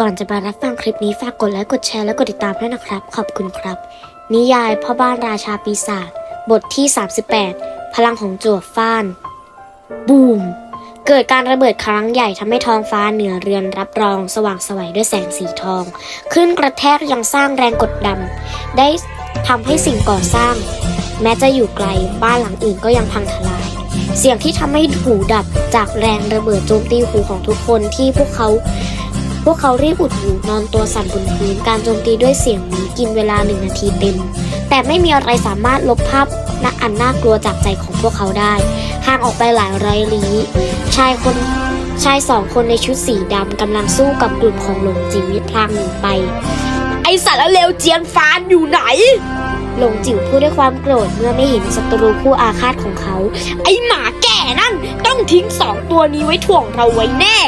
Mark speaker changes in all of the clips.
Speaker 1: ก่อนจะไปรับฟังคลิปนี้ฝากกดไลค์กดแชร์และกดติดตามด้วยนะครับ ขอบคุณครับ นิยายพ่อบ้านราชาปีศาจบทที่ 38 พลังของจวฟ้าน บูม เกิดการระเบิดครั้งใหญ่ทำให้ท้องฟ้าเหนือเรือนรับรองสว่างสวัยด้วยแสงสีทองขึ้นกระแทกยังสร้างแรงกดดันได้ทำให้สิ่งก่อสร้าง แม้จะอยู่ไกลบ้านหลังอื่นก็ยังพังทลาย เสียงที่ทำให้หูดับจากแรงระเบิดโจมตีหูของทุกคนที่พวกเขา พวกเขารีบอุดหูนอนตัวสั่นบนพื้นการโจมตีด้วยเสียงนี้กินเวลาหนึ่งนาทีเต็ม แต่ไม่มีอะไรสามารถลบภาพน่าอันน่ากลัวจากใจของพวกเขาได้ห่างออกไปหลายร้อยลี้ ชายคนชายสองคนในชุดสีดำกำลังสู้กับกลุ่มของหลงจิ๋วที่พลางหนีไป ไอสัตว์เลวเจียนฟานอยู่ไหนหลงจิ๋วพูดด้วยความโกรธเมื่อไม่เห็นศัตรูคู่อาฆาตของเขา ไอหมาแก่นั่นต้องทิ้งสองตัวนี้ไว้ถ่วงเราไว้แน่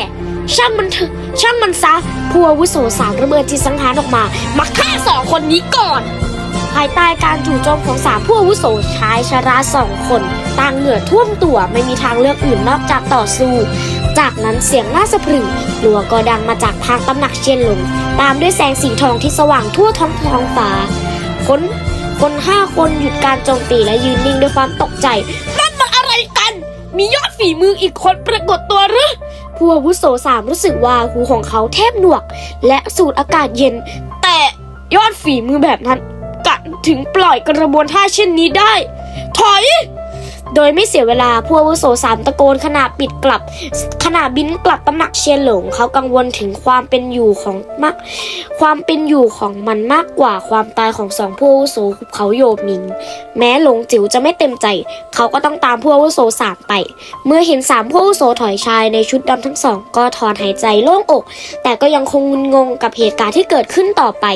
Speaker 1: ช่างมันเถอะช่างมันซะผู้อาวุโสสามระเบิดจิตสังหารออกมา มาฆ่าสองคนนี้ก่อน ภายใต้การจู่โจมของสามผู้อาวุโสชายชราสองคนต่างเหงื่อท่วมตัวไม่มีทางเลือกอื่นนอกจากต่อสู้ จากนั้นเสียงน่าสะพรึงลัวก็ดังมาจากทางตำหนักเชียนหลงตามด้วยแสงสีทองที่สว่างทั่วท้องท้องฟ้าคนคนห้าคนหยุดการโจมตีและยืนนิ่งด้วยความตกใจนั่นมันอะไรกัน มียอดฝีมืออีกคนปรากฏตัวหรือ ผู้อาวุโสสามรู้สึกว่าหูของเขาแทบหนวก และสูดอากาศเย็น แต่ยอดฝีมือแบบนั้นกัดถึงปล่อยกระบวนท่าเช่นนี้ได้ ถอย โดยไม่เสียเวลาผู้อาวุโสสามตะโกนขณะปิดกลับขณะบินกลับตำหนักเชียนหลงเขากังวลถึงความเป็นอยู่ของมาก ความเป็นอยู่ของมันมากกว่าความตายของสองผู้อาวุโสเขาโยมิง แม้หลงจิ๋วจะไม่เต็มใจ เขาก็ต้องตามผู้อาวุโสสามไป เมื่อเห็นสามผู้อาวุโสถอยชายในชุดดำทั้งสอง ก็ถอนหายใจโล่งอก แต่ก็ยังคงงุนงงกับเหตุการณ์ที่เกิดขึ้นต่อไป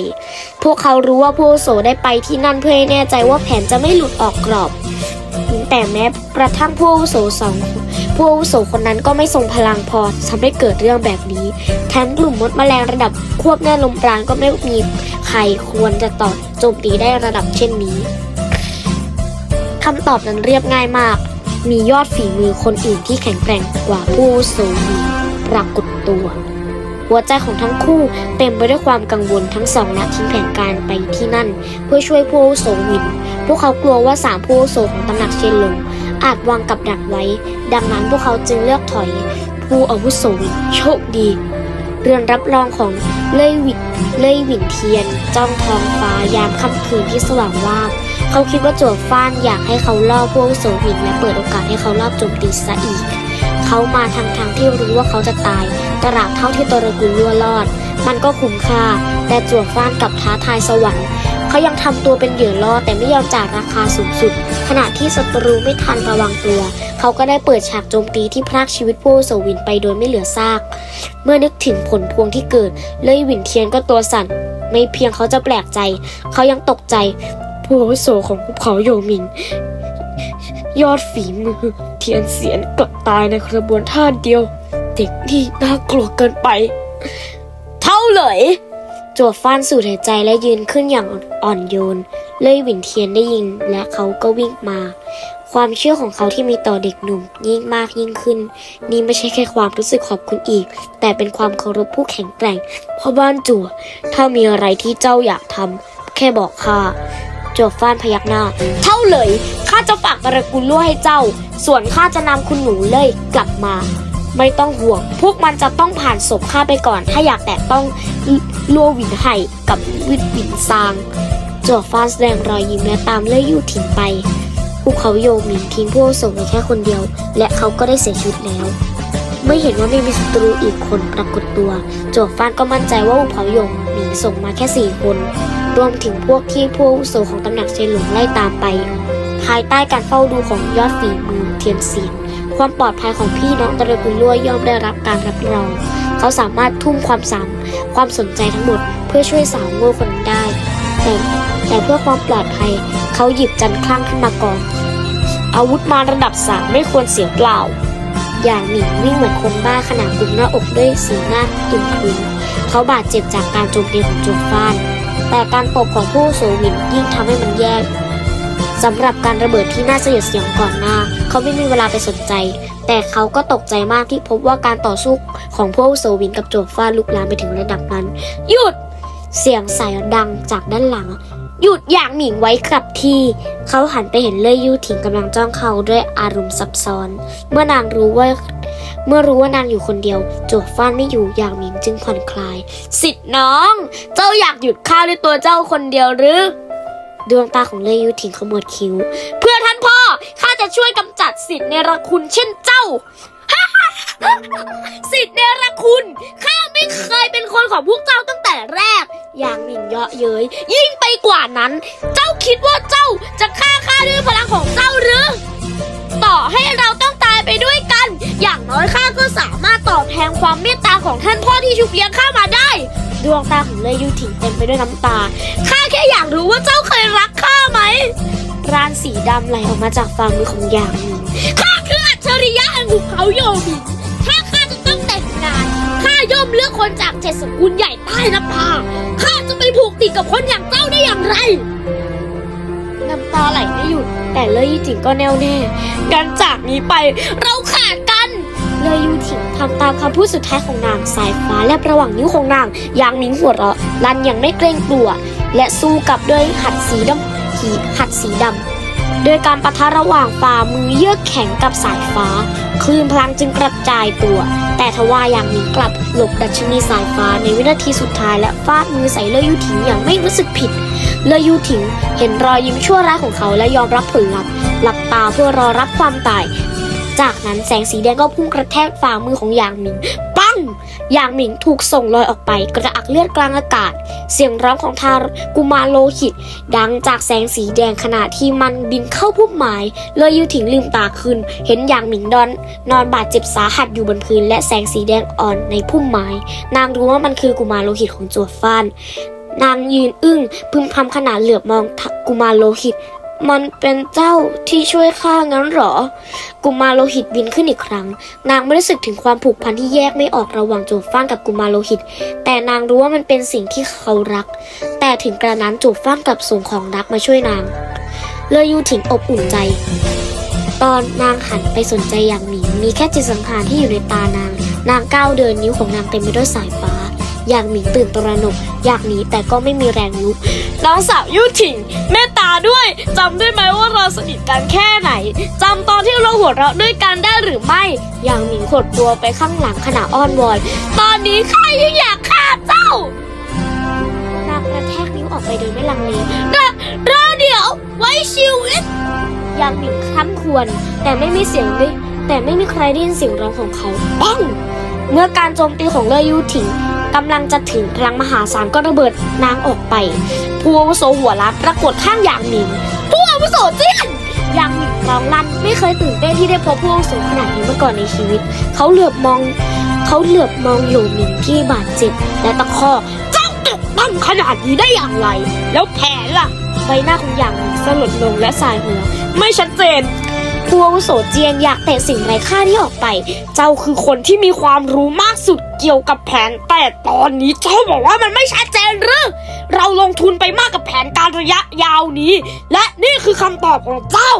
Speaker 1: พวกเขารู้ว่าผู้อาวุโสได้ไปที่นั่นเพื่อให้แน่ใจว่าแผนจะไม่หลุดออกกรอบ แต่แม้กระทั่งผู้อาวุโสสองผู้อาวุโสคนนั้นก็ไม่ทรงพลังพอทำให้เกิดเรื่องแบบนี้แถมกลุ่มมดแมลงระดับควบแน่ลมปราณก็ไม่มีใครควรจะต่อโจมตีได้ระดับเช่นนี้คำตอบนั้นเรียบง่ายมาก มียอดฝีมือคนอื่นที่แข็งแกร่งกว่าผู้อาวุโสมีปรากฏตัว หัวใจของทั้งคู่เต็มไปด้วยความกังวลทั้งสองและทิ้งแผนการไปที่นั่น เพื่อช่วยผู้อาวุโสวิน พวกเขากลัวว่าสามผู้อาวุโสของตำหนักเชนลง อาจวางกับดักไว้ ดังนั้นพวกเขาจึงเลือกถอย ผู้อาวุโสวินโชคดี เรือนรับรองของเล่ยวินเล่ยวินเทียน จ้องทองฟ้ายามค่ำคืนที่สว่างวาบเขาคิดว่าจวบฟ้านอยากให้เขาล่อผู้อาวุโสวินและเปิดโอกาสให้เขาลอบโจมตีซะอีก เขามาทางทางที่รู้ว่าเขาจะตายตราบเท่าที่ตระกูลลั่วรอด มันก็คุ้มค่า แต่จวบฟ้านกับท้าทายสวรรค์เขายังทำตัวเป็นเหยื่อล่อแต่ไม่ยอมจ่ายราคาสูงสุด ขณะที่ศัตรูไม่ทันระวังตัว เขาก็ได้เปิดฉากโจมตีที่พรากชีวิตผู้อาวุโสวินไปโดยไม่เหลือซาก เมื่อนึกถึงผลพวงที่เกิด เลยวินเทียนก็ตัวสั่น ไม่เพียงเขาจะแปลกใจ เขายังตกใจผู้อาวุโสของภูเขาโยมิน ยอดฝีมือ เทียนเสียนกลับตายในกระบวนท่าเดียว เด็กนี่น่ากลัวเกินไป เท่าเลยจวบฟ้านสูดหายใจและยืนขึ้นอย่างอ่อนโยน เลยหวินเทียนได้ยินและเขาก็วิ่งมา ความเชื่อของเขาที่มีต่อเด็กหนุ่มยิ่งมากยิ่งขึ้น นี่ไม่ใช่แค่ความรู้สึกขอบคุณอีก แต่เป็นความเคารพผู้แข็งแกร่งพ่อบ้านจั่วถ้ามีอะไรที่เจ้าอยากทำแค่บอกข้าจวบฟ้านพยักหน้า เท่าเลย ข้าจะฝากตระกูลลั่วให้เจ้า ส่วนข้าจะนำคุณหนูเลยกลับมา ไม่ต้องห่วง พวกมันจะต้องผ่านศพข้าไปก่อน ถ้าอยากแตะต้องลัวหวินไห่กับวิดหวินซางจวฟ้าแสดงรอยยิ้มและตามเล่ยยู่ถิงไปภูเขาโยหมินทิ้งผู้อาวุโสไว้แค่คนเดียว และเขาก็ได้เสียชีวิตแล้วไม่เห็นว่าไม่มีศัตรูอีกคนปรากฏตัวโจวฟ้านก็มั่นใจว่าภูเขาโยงหมิงส่งมาแค่สี่คน รวมถึงพวกที่ผู้อาวุโสของตำหนักเชนหลงไล่ตามไป ภายใต้การเฝ้าดูของยอดฝีมือเทียนเสียนความปลอดภัยของพี่น้องตระกูลลั่วย่อมได้รับการรับรอง เขาสามารถทุ่มความสามความสนใจทั้งหมด เพื่อช่วยสาวโง่คนนั้นได้ แต่แต่เพื่อความปลอดภัย เขาหยิบจันทร์คลั่งขึ้นมาก่อน อาวุธมาระดับสามไม่ควรเสียเปล่า อย่างหนิงวิ่งเหมือนคนบ้าขณะกลุ่มหน้าอกด้วยสีหน้าตึงครึ้มเขาบาดเจ็บจากการโจมตีของโจวฟ้าน แต่การตบของผู้โสวินยิ่งทำให้มันแย่ สำหรับการระเบิดที่น่าสยดสยองก่อนหน้า เขาไม่มีเวลาไปสนใจ แต่เขาก็ตกใจมากที่พบว่าการต่อสู้ของพวกโซวินกับโจฟ้าลุกลามไปถึงระดับนั้น หยุด เสียงสายดังจากด้านหลัง หยุดอย่างหมิงไว้กับที่ เขาหันไปเห็นเล่ยยู่ถิงกำลังจ้องเขาด้วยอารมณ์ซับซ้อน เมื่อนางรู้ว่าเมื่อรู้ว่านางอยู่คนเดียวโจวฟ้านไม่อยู่อย่างหมิงจึงผ่อนคลาย สิทธิ์น้อง เจ้าอยากหยุดข้าด้วยตัวเจ้าคนเดียวหรือ ดวงตาของเลยูถิงขมวดคิ้ว เพื่อท่านพ่อ ข้าจะช่วยกำจัดสิทธิ์เนรคุณเช่นเจ้า สิทธิ์เนรคุณ ข้าไม่เคยเป็นคนของพวกเจ้าตั้งแต่แรก อย่างหมิงเยาะเย้ย ยิ่งไปกว่านั้น เจ้าคิดว่าเจ้าจะฆ่าข้าด้วยพลังของเจ้าหรือ ต่อให้เราต้องตายไปด้วยกัน อย่างน้อยข้าก็สามารถตอบแทนความเมตตาของท่านพ่อที่ชุบเลี้ยงข้ามาได้ ดวงตาของเลยยูถิงเต็มไปด้วยน้ำตา ข้าแค่อยากรู้ว่าเจ้าเคยรักข้าไหมรานสีดำไหลออกมาจากฝ่ามือของยางหมิงข้าคืออัจฉริยะแห่งภูเขาโยมินถ้าข้าจะต้องแต่งงาน ข้าย่อมเลือกคนจากเจ็ดสกุลใหญ่ใต้นภาข้าจะไปผูกติดกับคนอย่างเจ้าได้อย่างไร น้ำตาไหลไม่หยุด แต่เลยยูถิงก็แน่วแน่ กันจากนี้ไปเราขาดก เลยยูถิงทำตามคำพูดสุดท้ายของนางสายฟ้าและระหว่างนิ้วของนางยางมิงหัวเราะลันยังไม่เกรงกลัว และสู้กับด้วยหัดสีดำขีหัดสีดำโดยการปะทะระหว่างฝ่ามือเยือกแข็งกับสายฟ้า คลื่นพลังจึงกระจายตัว แต่ทว่าอย่างหมิงกลับหลบดัชนีสายฟ้าในวินาทีสุดท้ายและฟาดมือใส่เลยยูถิงอย่างไม่รู้สึกผิดเลยยูถิงเห็นรอยยิ้มชั่วร้ายของเขาและยอมรับผลลัพธ์หลับตาเพื่อรอรับความตาย จากนั้นแสงสีแดงก็พุ่งกระแทกฝ่ามือของหยางหมิง ปั้งหยางหมิงถูกส่งลอยออกไปกระอักเลือดกลางอากาศ เสียงร้องของทากุมารโลหิต ดังจากแสงสีแดงขณะที่มันบินเข้าพุ่มไม้เลยยูถิงลืมตาขึ้น เห็นหยางหมิงนอน นอนบาดเจ็บสาหัสอยู่บนพื้นและแสงสีแดงอ่อนในพุ่มไม้ นางรู้ว่ามันคือกุมารโลหิตของจวดฟ้านนางยืนอึ้งพึมพำขนาดเหลือบมองกุมารโลหิต มันเป็นเจ้าที่ช่วยข้างั้นหรอ กุมารโลหิตบินขึ้นอีกครั้ง นางไม่รู้สึกถึงความผูกพันที่แยกไม่ออกระหว่างโจวฟ้านกับกุมารโลหิต แต่นางรู้ว่ามันเป็นสิ่งที่เขารัก แต่ถึงกระนั้นโจวฟ้านกับส่งของรักมาช่วยนาง เลยยูถิงอบอุ่นใจ ตอนนางหันไปสนใจอย่างหมิงมีแค่จิตสังหารที่อยู่ในตานาง นางก้าวเดินนิ้วของนางเต็มไปด้วยสายฟ้า อยางหมิงตื่นตระหนกอยากหนีแต่ก็ไม่มีแรงลุกน้องสาวยู่ถิงเมตตาด้วยจำได้ไหมว่าเราสนิทกันแค่ไหนจำตอนที่เราหัวเราะด้วยกันได้หรือไม่ อย่างหมิงขดตัวไปข้างหลังขณะอ้อนวอน ตอนนี้ข้ายังอยากฆ่าเจ้านางกระแทกนิ้วออกไปโดยไม่ลังเลรอรอเดี๋ยว ไว้ชีวิตยางหมิงคล้ำควร แต่ไม่มีเสียงด้แต่ไม่มีใครได้ยินเสียงร้องของเขาปังเมื่อการโจมตีของเลอยูถิง กำลังจะถึงพลังมหาศาลก็ระเบิดนางออกไป ผู้อาวุโสหัวล้านปรากฏข้างยางหมิงผู้อาวุโสเจี้ยนยางหมิงร้องลั่นไม่เคยตื่นเต้นที่ได้พบผู้อาวุโสขนาดนี้มาก่อนในชีวิต เขาเหลือบมอง เขาเหลือบมองโยหมิงที่บาดเจ็บและตะคอกเจ้าตกตั้งขนาดนี้ได้อย่างไร แล้วแผลล่ะใบหน้าของหยางหมิงสลดลงและสายหัว ไม่ชัดเจน ผู้อาวุโสเจียนอยากเตะสิ่งไร้ค่าที่ออกไป เจ้าคือคนที่มีความรู้มากสุดเกี่ยวกับแผน แต่ตอนนี้เจ้าบอกว่ามันไม่ชัดเจนหรือ เราลงทุนไปมากกับแผนการระยะยาวนี้ และนี่คือคำตอบของเจ้า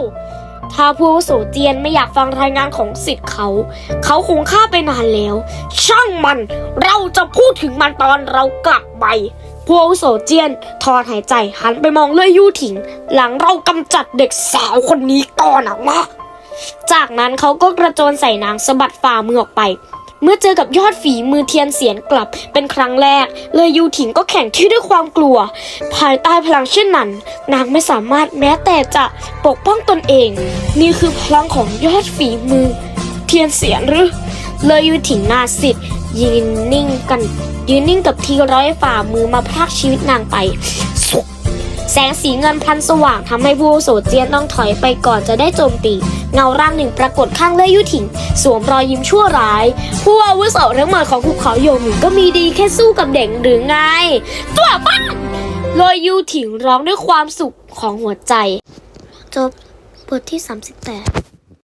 Speaker 1: ถ้าผู้อาวุโสเจียนไม่อยากฟังรายงานของสิทธิ์เขา เขาคงฆ่าไปนานแล้ว ช่างมัน เราจะพูดถึงมันตอนเรากลับไปผู้อาวุโสเจียนถอนหายใจหันไปมองเลื่อยยู่ถิง หลังเรากำจัดเด็กสาวคนนี้ก่อนอะวะ จากนั้นเขาก็กระโจนใส่นางสะบัดฝ่ามือออกไป เมื่อเจอกับยอดฝีมือเทียนเสียนกลับเป็นครั้งแรก เลยยูถิงก็แข่งที่ด้วยความกลัว ภายใต้พลังเช่นนั้น นางไม่สามารถแม้แต่จะปกป้องตนเอง นี่คือพลังของยอดฝีมือ เทียนเสียนหรือ เลยยูถิงนาสิทธิ์ยืนนิ่งกันยืนนิ่งกับทีร้อยฝ่ามือมาพรากชีวิตนางไป แสงสีเงินพลันสว่างทำให้ผู้โสเจียนต้องถอยไปก่อนจะได้โจมตี เงาร่างหนึ่งปรากฏข้างเลยยุถิง สวมรอยยิ้มชั่วร้าย ผู้อาวุโสทั้งหมดของภูเขาโยมิงก็มีดีแค่สู้กับเด็กหรือไง ตัวบ้านลอยยูถิงร้องด้วยความสุขของหัวใจ จบบทที่ 38